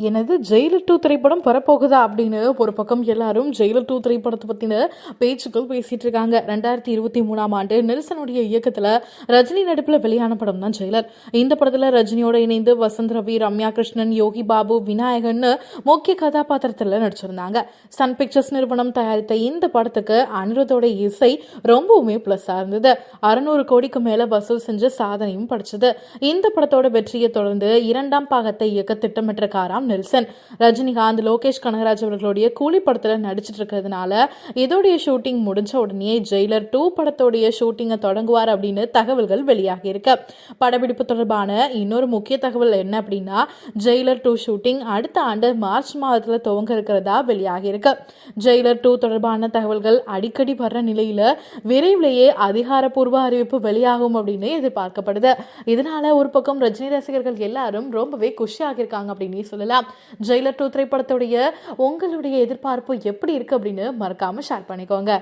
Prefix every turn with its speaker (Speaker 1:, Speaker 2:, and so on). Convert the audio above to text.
Speaker 1: எனது Jailer two திரைப்படம் வரப்போகுதா அப்படின்னு ஒரு பக்கம் எல்லாரும் ஜெயிலர் டூ திரைப்படத்தை பற்றின பேச்சுக்கள் பேசிகிட்டு இருக்காங்க. ரெண்டாயிரத்தி இருபத்தி மூணாம் ஆண்டு நெல்சனுடைய இயக்கத்தில் ரஜினி நடிப்பில் வெளியான படம் தான் ஜெயிலர். இந்த படத்தில் ரஜினியோட இணைந்து வசந்த் ரவி ரம்யா கிருஷ்ணன் யோகி பாபு விநாயகன் முக்கிய கதாபாத்திரத்தில் நடிச்சிருந்தாங்க. சன் பிக்சர்ஸ் நிறுவனம் தயாரித்த இந்த படத்துக்கு அனிருத்தோட இசை ரொம்பவுமே ப்ளஸ்ஸாக இருந்தது. அறுநூறு கோடிக்கு மேலே வசூல் செஞ்ச சாதனையும் படிச்சது. இந்த படத்தோட வெற்றியை தொடர்ந்து இரண்டாம் பாகத்தை இயக்க திட்டமிட்டிருக்காராம் நெல்சன். ரஜினிகாந்த் லோகேஷ் கனகராஜ் அவர்களுடைய கூலி படத்தில் நடிச்சிட்டு இருக்கிறதுனால இதோடைய ஷூட்டிங் முடிஞ்ச உடனே ஜெயிலர் டூ படத்தோடைய ஷூட்டிங்கை தொடங்குவார் அப்படின்னு தகவல்கள் வெளியாகி இருக்கு. படப்பிடிப்பு தொடர்பான இன்னொரு முக்கிய தகவல் என்ன அப்படின்னா ஜெயிலர் டூ ஷூட்டிங் அடுத்த ஆண்டு மார்ச் மாதத்தில் துவங்க இருக்கிறதா வெளியாகி இருக்கு. ஜெயிலர் டூ தொடர்பான தகவல்கள் அடிக்கடி வர்ற நிலையில விரைவிலேயே அதிகாரப்பூர்வ அறிவிப்பு வெளியாகும் அப்படின்னு எதிர்பார்க்கப்படுது. இதனால ஒரு பக்கம் ரஜினி ரசிகர்கள் எல்லாரும் ரொம்பவே குஷியாக இருக்காங்க அப்படின்னு சொல்லலாம் ஜெயிலர் டூ திரைப்படத்துடைய உங்களுடைய எதிர்பார்ப்பு எப்படி இருக்குது அப்படின்னு மறக்காமல் ஷேர் பண்ணிக்கோங்க.